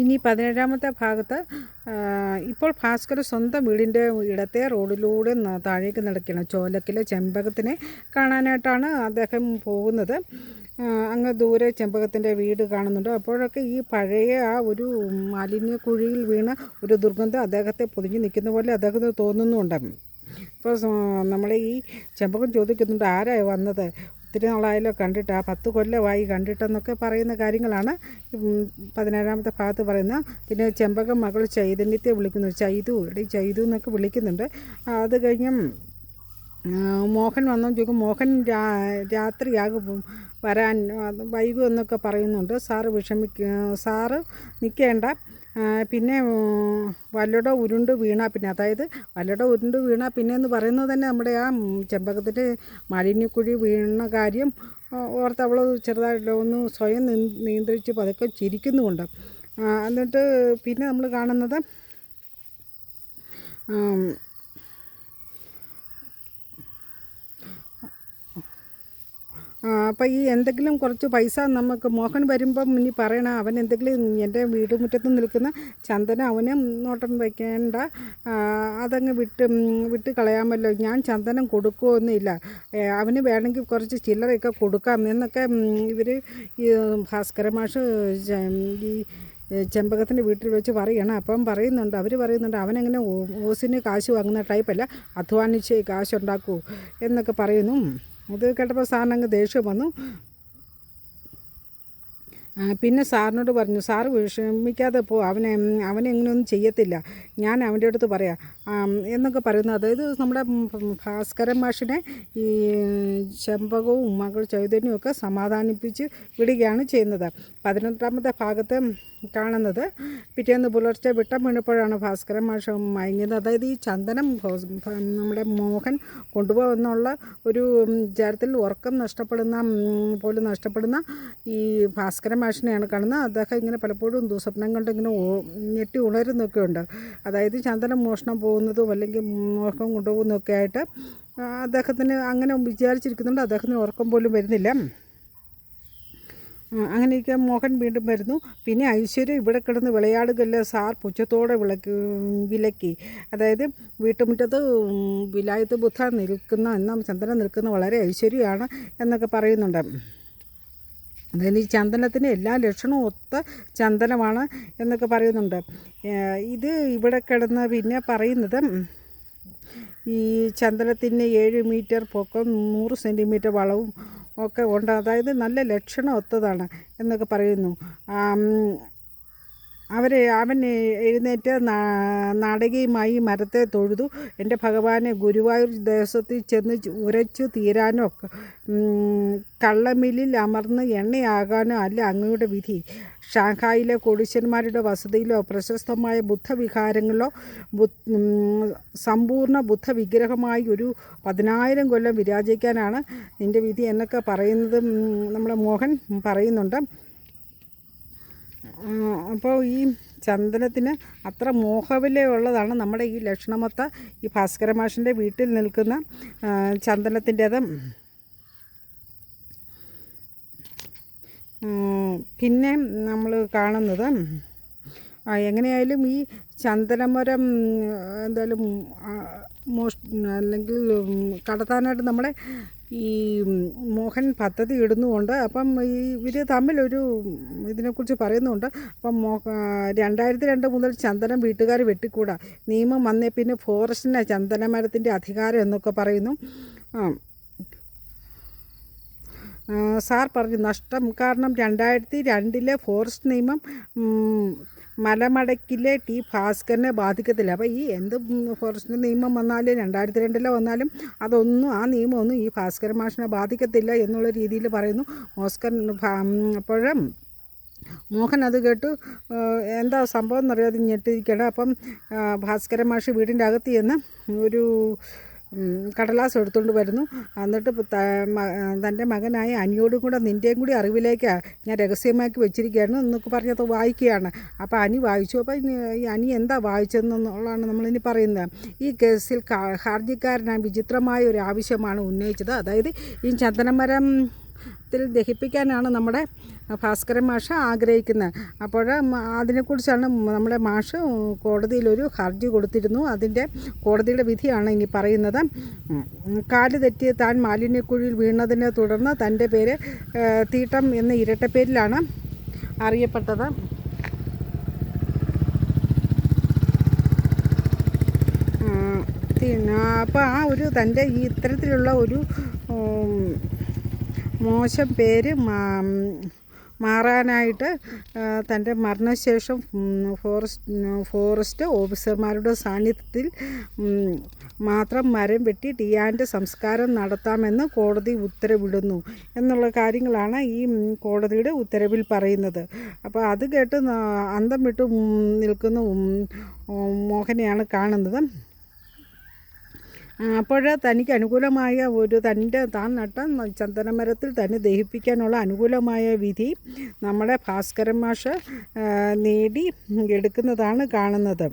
ഇനി പതിനേഴാമത്തെ ഭാഗത്ത് ഇപ്പോൾ ഭാസ്കർ സ്വന്തം വീടിന്റെ ഇടത്തെ റോഡിലൂടെ താഴേക്ക് നടക്കുകയാണ്. ചോലക്കിലെ ചെമ്പകത്തിനെ കാണാനായിട്ടാണ് അദ്ദേഹം പോകുന്നത്. അങ്ങ് ദൂരെ ചെമ്പകത്തിന്റെ വീട് കാണുന്നുണ്ട്. അപ്പോഴൊക്കെ ഈ പഴയ ആ ഒരു മാലിന്യ കുഴിയിൽ വീണ ഒരു ദുർഗന്ധം അദ്ദേഹത്തെ പൊതിഞ്ഞ് നിൽക്കുന്ന പോലെ അദ്ദേഹത്തിന് തോന്നുന്നുണ്ട്. ഇപ്പോൾ നമ്മൾ ഈ ചെമ്പകം ചോദിക്കുന്നുണ്ട് ആരാ വന്നത്? ഒത്തിരി നാളായാലോ കണ്ടിട്ട് ആ പത്ത് കൊല്ലമായി കണ്ടിട്ടെന്നൊക്കെ പറയുന്ന കാര്യങ്ങളാണ് പതിനേഴാമത്തെ ഭാഗത്ത് പറയുന്നത് പിന്നെ ചെമ്പകം മകൾ ചൈതന്യത്തെ വിളിക്കുന്നു. ചൈതു എടി ചൈതു എന്നൊക്കെ വിളിക്കുന്നുണ്ട്. അത് കഴിഞ്ഞ് മോഹൻ വന്നു. ചോദിക്കും മോഹൻ രാ രാത്രിയാകും വരാൻ വൈകുമെന്നൊക്കെ പറയുന്നുണ്ട്. സാറ് വിഷമിക്ക സാറ് നിൽക്കേണ്ട. പിന്നെ വല്ലട ഉരുണ്ട് വീണാൽ പിന്നെ അതായത് വല്ലട ഉരുണ്ട് വീണാൽ പിന്നെ എന്ന് പറയുന്നത് തന്നെ നമ്മുടെ ആ ചെമ്പകത്തിന്റെ മാലിന്യക്കുഴി വീണ കാര്യം ഓർത്ത് അവൾ ചെറുതായിട്ട് ഒന്ന് സ്വയം നിയന്ത്രിച്ച് പതുക്കെ ചിരിക്കുന്നുമുണ്ട്. എന്നിട്ട് പിന്നെ നമ്മൾ കാണുന്നത് അപ്പോൾ ഈ എന്തെങ്കിലും കുറച്ച് പൈസ നമുക്ക് മോഹൻ വരുമ്പം ഇനി പറയണം അവൻ എന്തെങ്കിലും എന്റെ വീട് മുറ്റത്ത് നിൽക്കുന്ന ചന്ദന അവനെ നോട്ടം വയ്ക്കേണ്ട അതങ്ങ് വിട്ട് വിട്ട് കളയാമല്ലോ. ഞാൻ ചന്ദനം കൊടുക്കുമൊന്നുമില്ല ഏ, അവന് വേണമെങ്കിൽ കുറച്ച് ചില്ലറയൊക്കെ കൊടുക്കാം എന്നൊക്കെ ഇവർ ഈ ഭാസ്കര മാഷ് ഈ ചെമ്പകത്തിന്റെ വീട്ടിൽ വെച്ച് പറയണം. അപ്പം പറയുന്നുണ്ട് അവർ പറയുന്നുണ്ട് അവനങ്ങനെ ഓസിന് കാശ് വാങ്ങുന്ന ടൈപ്പല്ല അധ്വാനിച്ച് കാശുണ്ടാക്കൂ എന്നൊക്കെ പറയുന്നു. അത് കേട്ടപ്പോൾ സാറിന് അങ്ങ് ദേഷ്യം വന്നു. പിന്നെ സാറിനോട് പറഞ്ഞു സാറ് വിഷമിക്കാതെ പോ അവനെ അവനെ ഇങ്ങനെയൊന്നും ചെയ്യത്തില്ല. ഞാൻ അവന്റെ അടുത്ത് പറയാം എന്നൊക്കെ പറയുന്നു അതായത് നമ്മുടെ ഭാസ്കരൻ മാഷിനെ ഈ ചെമ്പകവും മകൾ ചൈതന്യവും ഒക്കെ സമാധാനിപ്പിച്ച് വിടുകയാണ് ചെയ്യുന്നത്. പതിനെട്ടാമത്തെ ഭാഗത്ത് കാണുന്നത് പിറ്റേന്ന് പുലർച്ചെ വിട്ടം വീണപ്പോഴാണ് ഭാസ്കരൻ മാഷ് മയങ്ങിയത്. അതായത് ഈ ചന്ദനം നമ്മുടെ മോഹൻ കൊണ്ടുപോകുന്നുള്ള ഒരു ജാരത്തിൽ ഉറക്കം നഷ്ടപ്പെടുന്ന പോലും നഷ്ടപ്പെടുന്ന ഈ ഭാസ്കരൻ മാഷിനെയാണ് കാണുന്നത്. അദ്ദേഹം ഇങ്ങനെ പലപ്പോഴും ദുസ്വപ്നം കൊണ്ടിങ്ങനെ ഓ- ഞെട്ടി ഉണരുന്നൊക്കെ ഉണ്ട്. അതായത് ചന്ദനം മോഷണം പോകുന്നതും അല്ലെങ്കിൽ മോഹം കൊണ്ടുപോകുന്നതൊക്കെ ആയിട്ട് അദ്ദേഹത്തിന് അങ്ങനെ വിചാരിച്ചിരിക്കുന്നുണ്ട്. അദ്ദേഹത്തിന് ഉറക്കം പോലും വരുന്നില്ല. അങ്ങനെയൊക്കെ മോഹൻ വീണ്ടും വരുന്നു. പിന്നെ ഐശ്വര്യ ഇവിടെ കിടന്ന് വിളയാടുകല്ല സാർ പുച്ഛത്തോടെ വിളക്ക് വിലക്കി. അതായത് വീട്ടുമുറ്റത്ത് വിലായത്ത് ബുദ്ധ നിൽക്കുന്ന എന്നാൽ ചന്ദനം നിൽക്കുന്ന വളരെ ഐശ്വര്യമാണ് എന്നൊക്കെ പറയുന്നുണ്ട്. അതായത് ഈ ചന്ദനത്തിന് എല്ലാ ലക്ഷണവും ഒത്ത ചന്ദനമാണ് എന്നൊക്കെ പറയുന്നുണ്ട്. ഇത് ഇവിടെ കിടന്ന് പിന്നെ പറയുന്നത് ഈ ചന്ദനത്തിന് ഏഴ് മീറ്റർ പൊക്കം നൂറ് സെന്റിമീറ്റർ വളവും ഒക്കെ ഉണ്ട്. അതായത് നല്ല ലക്ഷണം ഒത്തതാണ് എന്നൊക്കെ പറയുന്നു. ആം, അവരെ അവൻ എഴുന്നേറ്റ് നാടകീയമായി മരത്തെ തൊഴുതു. എന്റെ ഭഗവാനെ ഗുരുവായൂർ ദേശത്തിൽ ചെന്ന് ഉരച്ചു തീരാനോ കള്ളമില്ലിൽ അമർന്ന് എണ്ണയാകാനോ അല്ല അങ്ങയുടെ വിധി. ഷാങ്ഹായിലെ കോടീശ്വരന്മാരുടെ വസതിയിലോ പ്രശസ്തമായ ബുദ്ധവിഹാരങ്ങളിലോ ബു സമ്പൂർണ ബുദ്ധവിഗ്രഹമായി ഒരു പതിനായിരം കൊല്ലം വിരാജിക്കാനാണ് നിന്റെ വിധി എന്നൊക്കെ പറയുന്നത് നമ്മുടെ മോഹൻ പറയുന്നുണ്ട്. അപ്പോൾ ഈ ചന്ദനത്തിന് അത്ര മോഹവിലയുള്ളതാണ് നമ്മുടെ ഈ ലക്ഷണമൊത്ത ഈ ഭാസ്കര മാഷിന്റെ വീട്ടിൽ നിൽക്കുന്ന ചന്ദനത്തിന്റേത്. പിന്നെ നമ്മൾ കാണുന്നത് എങ്ങനെയായാലും ഈ ചന്ദനമരം എന്തായാലും മോഷ് അല്ലെങ്കിൽ കടത്താനായിട്ട് നമ്മുടെ ഈ മോഹൻ പദ്ധതി ഇടുന്നുമുണ്ട്. അപ്പം ഈ ഇവർ തമ്മിലൊരു ഇതിനെക്കുറിച്ച് പറയുന്നുണ്ട്. അപ്പം മോ രണ്ടായിരത്തി രണ്ട് മുതൽ ചന്ദനം വീട്ടുകാർ വെട്ടിക്കൂടാ. നിയമം വന്നേ പിന്നെ ഫോറസ്റ്റിന് ചന്ദനമരത്തിന്റെ അധികാരം എന്നൊക്കെ പറയുന്നു. സാർ പറഞ്ഞു നഷ്ടം കാരണം രണ്ടായിരത്തി രണ്ടിലെ ഫോറസ്റ്റ് നിയമം മലമടക്കിലെ ടി ഭാസ്കരനെ ബാധിക്കത്തില്ല. അപ്പോൾ ഈ എന്ത് ഫോറസ്റ്റിന്റെ ഫോറസ്റ്റ് നിയമം വന്നാലും രണ്ടായിരത്തി രണ്ടിലെ വന്നാലും അതൊന്നും ആ നിയമമൊന്നും ഈ ഭാസ്കര മാഷിനെ ബാധിക്കത്തില്ല എന്നുള്ള രീതിയിൽ പറയുന്നു. ഓസ്കർ അപ്പോഴും മോഹൻ അത് കേട്ടു. എന്താ സംഭവം എന്നറിയാതെ ഞെട്ടിരിക്കണം അപ്പം ഭാസ്കര മാഷി വീടിന്റെ അകത്ത് ചെന്ന് ഒരു കടലാസ് എടുത്തുകൊണ്ട് വരുന്നു. എന്നിട്ട് തന്റെ മകനായ അനിയോടും കൂടെ നിന്റെയും കൂടി അറിവിലേക്കാണ് ഞാൻ രഹസ്യമാക്കി വെച്ചിരിക്കുകയാണ് എന്നൊക്കെ പറഞ്ഞത് വായിക്കുകയാണ്. അപ്പോൾ അനി വായിച്ചു. അപ്പോൾ ഈ അനി എന്താ വായിച്ചതെന്നുള്ളതാണ് നമ്മളിനി പറയുന്നത്. ഈ കേസിൽ ഹർജിക്കാരനായ വിചിത്രമായ ഒരു ആവശ്യമാണ് ഉന്നയിച്ചത്. അതായത് ഈ ചന്ദനമരം മരത്തിൽ ദഹിപ്പിക്കാനാണ് നമ്മുടെ ഭാസ്കരൻ മാഷ് ആഗ്രഹിക്കുന്നത്. അപ്പോൾ അതിനെക്കുറിച്ചാണ് നമ്മുടെ മാഷ് കോടതിയിലൊരു ഹർജി കൊടുത്തിരുന്നു. അതിന്റെ കോടതിയുടെ വിധിയാണ് ഇനി പറയുന്നത്. കാൽ തെറ്റി താൻ മാലിന്യക്കുഴിയിൽ വീണതിനെ തുടർന്ന് തന്റെ പേര് തീട്ടം എന്ന ഇരട്ടപ്പേരിലാണ് അറിയപ്പെട്ടത്. അപ്പോൾ ആ ഒരു തന്റെ ഈ ഇത്തരത്തിലുള്ള ഒരു മോശം പേര് മാറാനായിട്ട് തന്റെ മരണശേഷം ഫോറസ്റ്റ് ഫോറസ്റ്റ് ഓഫീസർമാരുടെ സാന്നിധ്യത്തിൽ മാത്രം മരം വെട്ടി ടിയാന്റെ സംസ്കാരം നടത്താമെന്ന് കോടതി ഉത്തരവിടുന്നു എന്നുള്ള കാര്യങ്ങളാണ് ഈ കോടതിയുടെ ഉത്തരവിൽ പറയുന്നത്. അപ്പോൾ അത് കേട്ട് അന്തം വിട്ട് നിൽക്കുന്ന മോഹനെയാണ് കാണുന്നത്. അപ്പോൾ തനിക്ക് അനുകൂലമായ ഒരു തന്റെ താൻ നട്ട ചന്ദനമരത്തിൽ തന്നെ ദഹിപ്പിക്കാനുള്ള അനുകൂലമായ വിധി നമ്മുടെ ഭാസ്കരൻ മാഷ് നേടി എടുക്കുന്നതാണ് കാണുന്നത്.